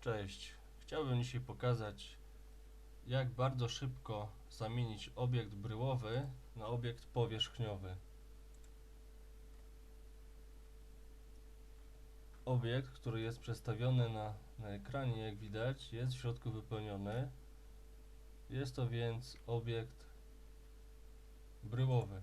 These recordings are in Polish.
Cześć. Chciałbym dzisiaj pokazać, jak bardzo szybko zamienić obiekt bryłowy na obiekt powierzchniowy. Obiekt, który jest przedstawiony na, na ekranie, jak widać, jest w środku wypełniony. Jest to więc obiekt bryłowy.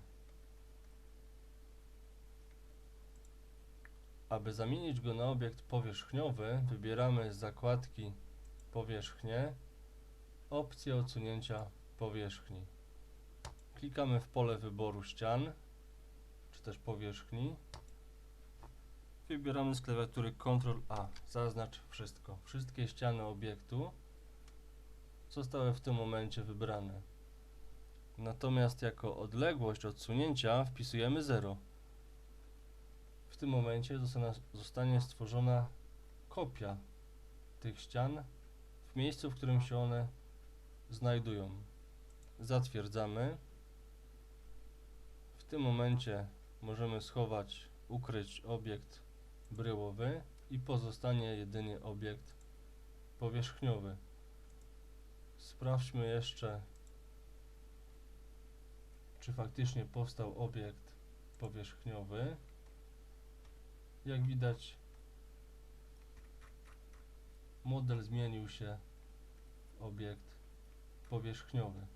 Aby zamienić go na obiekt powierzchniowy, wybieramy z zakładki Powierzchnie opcję odsunięcia powierzchni. Klikamy w pole wyboru ścian czy też powierzchni. Wybieramy z klawiatury Ctrl A. Zaznacz wszystko. Wszystkie ściany obiektu zostały w tym momencie wybrane. Natomiast jako odległość odsunięcia wpisujemy 0 w tym momencie zostanie, zostanie stworzona kopia tych ścian w miejscu, w którym się one znajdują. Zatwierdzamy. W tym momencie możemy schować, ukryć obiekt bryłowy i pozostanie jedynie obiekt powierzchniowy. Sprawdźmy jeszcze, czy faktycznie powstał obiekt powierzchniowy. Jak widać model zmienił się w obiekt powierzchniowy.